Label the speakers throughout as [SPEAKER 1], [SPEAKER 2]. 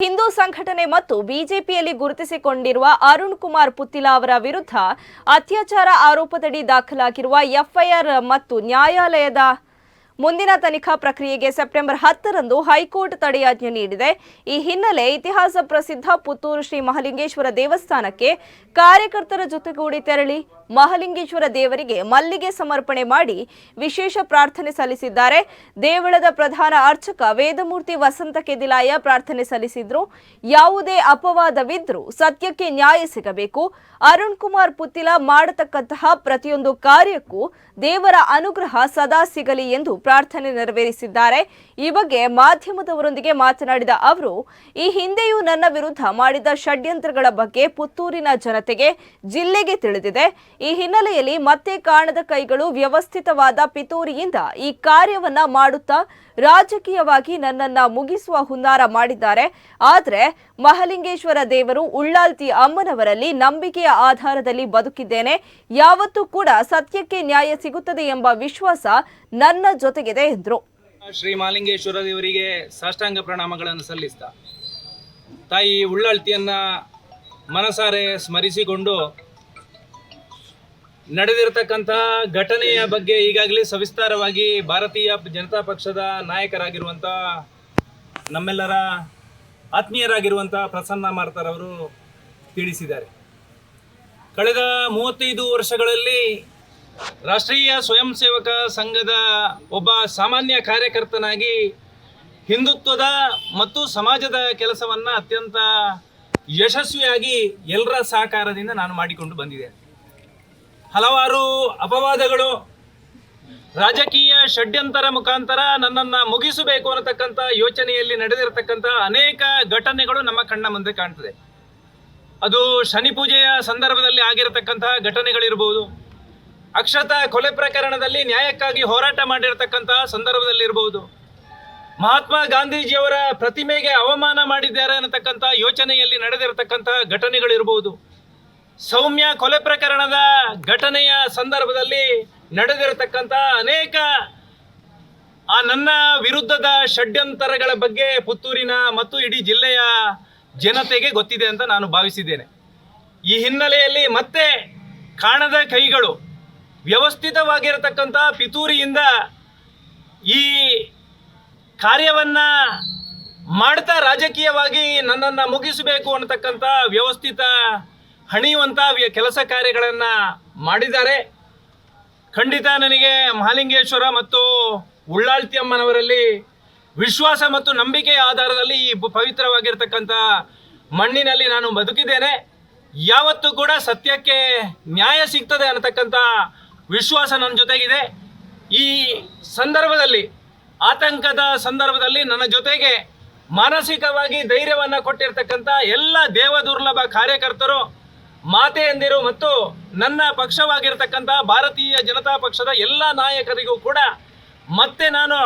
[SPEAKER 1] ಹಿಂದೂ ಸಂಘಟನೆ ಮತ್ತು ಬಿಜೆಪಿಯಲ್ಲಿ ಗುರುತಿಸಿಕೊಂಡಿರುವ ಅರುಣ್ ಕುಮಾರ್ ಪುತ್ತಿಲ ಅವರ ವಿರುದ್ಧ ಅತ್ಯಾಚಾರ ಆರೋಪದಡಿ ದಾಖಲಾಗಿರುವ ಎಫ್ಐಆರ್ ಮತ್ತು ನ್ಯಾಯಾಲಯದ ಮುಂದಿನ ತನಿಖಾ ಪ್ರಕ್ರಿಯೆಗೆ ಸೆಪ್ಟೆಂಬರ್ ಹತ್ತರಂದು ಹೈಕೋರ್ಟ್ ತಡೆಯಾಜ್ಞೆ ನೀಡಿದೆ. ಈ ಹಿನ್ನೆಲೆ ಇತಿಹಾಸ ಪ್ರಸಿದ್ಧ ಪುತ್ತೂರು ಶ್ರೀ ಮಹಲಿಂಗೇಶ್ವರ ದೇವಸ್ಥಾನಕ್ಕೆ ಕಾರ್ಯಕರ್ತರ ಜೊತೆಗೂಡಿ ತೆರಳಿ ಮಹಲಿಂಗೇಶ್ವರ ದೇವರಿಗೆ ಮಲ್ಲಿಗೆ ಸಮರ್ಪಣೆ ಮಾಡಿ ವಿಶೇಷ ಪ್ರಾರ್ಥನೆ ಸಲ್ಲಿಸಿದ್ದಾರೆ. ದೇವಳದ ಪ್ರಧಾನ ಅರ್ಚಕ ವೇದಮೂರ್ತಿ ವಸಂತ ಕೆದಿಲಾಯ ಪ್ರಾರ್ಥನೆ ಸಲ್ಲಿಸಿದ್ರು. ಯಾವುದೇ ಅಪವಾದವಿದ್ರೂ ಸತ್ಯಕ್ಕೆ ನ್ಯಾಯ ಸಿಗಬೇಕು. ಅರುಣ್ ಕುಮಾರ್ ಪುತ್ತಿಲ ಮಾಡತಕ್ಕಂತಹ ಪ್ರತಿಯೊಂದು ಕಾರ್ಯಕ್ಕೂ ದೇವರ ಅನುಗ್ರಹ ಸದಾ ಸಿಗಲಿ ಎಂದು ಪ್ರಾರ್ಥನೆ ನೆರವೇರಿಸಿದ್ದಾರೆ. ಈ ಬಗ್ಗೆ ಮಾಧ್ಯಮದವರೊಂದಿಗೆ ಮಾತನಾಡಿದ ಅವರು, ಈ ಹಿಂದೆಯೂ ನನ್ನ ವಿರುದ್ಧ ಮಾಡಿದ ಷಡ್ಯಂತ್ರಗಳ ಬಗ್ಗೆ ಪುತ್ತೂರಿನ ಜನತೆಗೆ ಜಿಲ್ಲೆಗೆ ತಿಳಿದಿದೆ. ಈ ಹಿನ್ನೆಲೆಯಲ್ಲಿ ಮತ್ತೆ ಕಾಣದ ಕೈಗಳು ವ್ಯವಸ್ಥಿತವಾದ ಪಿತೂರಿಯಿಂದ ಈ ಕಾರ್ಯವನ್ನ ಮಾಡುತ್ತಾ ರಾಜಕೀಯವಾಗಿ ನನ್ನನ್ನ ಮುಗಿಸುವ ಹುನ್ನಾರ ಮಾಡಿದ್ದಾರೆ. ಆದರೆ ಮಹಲಿಂಗೇಶ್ವರ ದೇವರು ಉಳ್ಳಾಲ್ತಿ ಅಮ್ಮನವರಲ್ಲಿ ನಂಬಿಕೆಯ ಆಧಾರದಲ್ಲಿ ಬದುಕಿದ್ದೇನೆ. ಯಾವತ್ತೂ ಕೂಡ ಸತ್ಯಕ್ಕೆ ನ್ಯಾಯ ಸಿಗುತ್ತದೆ ಎಂಬ ವಿಶ್ವಾಸ ನನ್ನ ಜೊತೆಗಿದೆ ಎಂದರು.
[SPEAKER 2] ಶ್ರೀ ಮಾಲಿಂಗೇಶ್ವರ ದೇವರಿಗೆ ಸಾಷ್ಟಾಂಗ ಪ್ರಣಾಮಗಳನ್ನು ಸಲ್ಲಿಸ್ತಾ. ತಾಯಿ ಉಳ್ಳಾಳ್ತಿಯನ್ನ ಮನಸಾರೆ ಸ್ಮರಿಸಿಕೊಂಡು ನಡೆದಿರತಕ್ಕಂತಹ ಘಟನೆಯ ಬಗ್ಗೆ ಈಗಾಗಲೇ ಸವಿಸ್ತಾರವಾಗಿ ಭಾರತೀಯ ಜನತಾ ಪಕ್ಷದ ನಾಯಕರಾಗಿರುವಂಥ ನಮ್ಮೆಲ್ಲರ ಆತ್ಮೀಯರಾಗಿರುವಂಥ ಪ್ರಸನ್ನ ಮಾರ್ತರವರು ತಿಳಿಸಿದ್ದಾರೆ. ಕಳೆದ ಮೂವತ್ತೈದು ವರ್ಷಗಳಲ್ಲಿ ರಾಷ್ಟ್ರೀಯ ಸ್ವಯಂ ಸೇವಕ ಸಂಘದ ಒಬ್ಬ ಸಾಮಾನ್ಯ ಕಾರ್ಯಕರ್ತನಾಗಿ ಹಿಂದುತ್ವದ ಮತ್ತು ಸಮಾಜದ ಕೆಲಸವನ್ನು ಅತ್ಯಂತ ಯಶಸ್ವಿಯಾಗಿ ಎಲ್ಲರ ಸಹಕಾರದಿಂದ ನಾನು ಮಾಡಿಕೊಂಡು ಬಂದಿದೆ. ಹಲವಾರು ಅಪವಾದಗಳು, ರಾಜಕೀಯ ಷಡ್ಯಂತರ ಮುಖಾಂತರ ನನ್ನನ್ನು ಮುಗಿಸಬೇಕು ಅನ್ನತಕ್ಕಂಥ ಯೋಚನೆಯಲ್ಲಿ ನಡೆದಿರತಕ್ಕಂಥ ಅನೇಕ ಘಟನೆಗಳು ನಮ್ಮ ಕಣ್ಣ ಮುಂದೆ ಕಾಣ್ತದೆ. ಅದು ಶನಿ ಪೂಜೆಯ ಸಂದರ್ಭದಲ್ಲಿ ಆಗಿರತಕ್ಕಂತಹ ಘಟನೆಗಳಿರ್ಬೋದು ಅಕ್ಷತ ಕೊಲೆ ಪ್ರಕರಣದಲ್ಲಿ ನ್ಯಾಯಕ್ಕಾಗಿ ಹೋರಾಟ ಮಾಡಿರತಕ್ಕಂತಹ ಸಂದರ್ಭದಲ್ಲಿರ್ಬೋದು ಮಹಾತ್ಮ ಗಾಂಧೀಜಿಯವರ ಪ್ರತಿಮೆಗೆ ಅವಮಾನ ಮಾಡಿದ್ದಾರೆ ಅನ್ನತಕ್ಕಂಥ ಯೋಚನೆಯಲ್ಲಿ ನಡೆದಿರತಕ್ಕಂತಹ ಘಟನೆಗಳಿರ್ಬೋದು ಸೌಮ್ಯ ಕೊಲೆ ಪ್ರಕರಣದ ಘಟನೆಯ ಸಂದರ್ಭದಲ್ಲಿ ನಡೆದಿರತಕ್ಕಂಥ ಅನೇಕ ಆ ನನ್ನ ವಿರುದ್ಧದ ಷಡ್ಯಂತರಗಳ ಬಗ್ಗೆ ಪುತ್ತೂರಿನ ಮತ್ತು ಇಡೀ ಜಿಲ್ಲೆಯ ಜನತೆಗೆ ಗೊತ್ತಿದೆ ಅಂತ ನಾನು ಭಾವಿಸಿದ್ದೇನೆ. ಈ ಹಿನ್ನೆಲೆಯಲ್ಲಿ ಮತ್ತೆ ಕಾಣದ ಕೈಗಳು ವ್ಯವಸ್ಥಿತವಾಗಿರತಕ್ಕಂಥ ಪಿತೂರಿಯಿಂದ ಈ ಕಾರ್ಯವನ್ನು ಮಾಡ್ತಾ ರಾಜಕೀಯವಾಗಿ ನನ್ನನ್ನು ಮುಗಿಸಬೇಕು ಅನ್ನತಕ್ಕಂಥ ವ್ಯವಸ್ಥಿತ ಹಣಿಯುವಂಥ ಕೆಲಸ ಕಾರ್ಯಗಳನ್ನು ಮಾಡಿದ್ದಾರೆ. ಖಂಡಿತ ನನಗೆ ಮಹಾಲಿಂಗೇಶ್ವರ ಮತ್ತು ಉಳ್ಳಾಳ್ತಿ ಅಮ್ಮನವರಲ್ಲಿ ವಿಶ್ವಾಸ ಮತ್ತು ನಂಬಿಕೆಯ ಆಧಾರದಲ್ಲಿ ಈ ಪವಿತ್ರವಾಗಿರ್ತಕ್ಕಂಥ ಮಣ್ಣಿನಲ್ಲಿ ನಾನು ಬದುಕಿದ್ದೇನೆ. ಯಾವತ್ತೂ ಕೂಡ ಸತ್ಯಕ್ಕೆ ನ್ಯಾಯ ಸಿಗ್ತದೆ ಅನ್ನತಕ್ಕಂಥ ವಿಶ್ವಾಸ ನನ್ನ ಜೊತೆಗಿದೆ. ಈ ಸಂದರ್ಭದಲ್ಲಿ, ಆತಂಕದ ಸಂದರ್ಭದಲ್ಲಿ ನನ್ನ ಜೊತೆಗೆ ಮಾನಸಿಕವಾಗಿ ಧೈರ್ಯವನ್ನು ಕೊಟ್ಟಿರ್ತಕ್ಕಂಥ ಎಲ್ಲ ದೇವದುರ್ಲಭ ಕಾರ್ಯಕರ್ತರು ಮಾತೆಯಂದಿರು ಮತ್ತು ನನ್ನ ಪಕ್ಷವಾಗಿರ್ತಕ್ಕಂಥ ಭಾರತೀಯ ಜನತಾ ಪಕ್ಷದ ಎಲ್ಲ ನಾಯಕರಿಗೂ ಕೂಡ ಮತ್ತೆ ನಾನು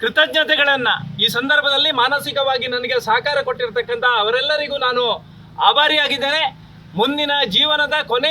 [SPEAKER 2] ಕೃತಜ್ಞತೆಗಳನ್ನು ಈ ಸಂದರ್ಭದಲ್ಲಿ ಮಾನಸಿಕವಾಗಿ ನನಗೆ ಸಹಕಾರ ಕೊಟ್ಟಿರ್ತಕ್ಕಂಥ ಅವರೆಲ್ಲರಿಗೂ ನಾನು ಆಭಾರಿಯಾಗಿದ್ದೇನೆ. ಮುಂದಿನ ಜೀವನದ ಕೊನೆ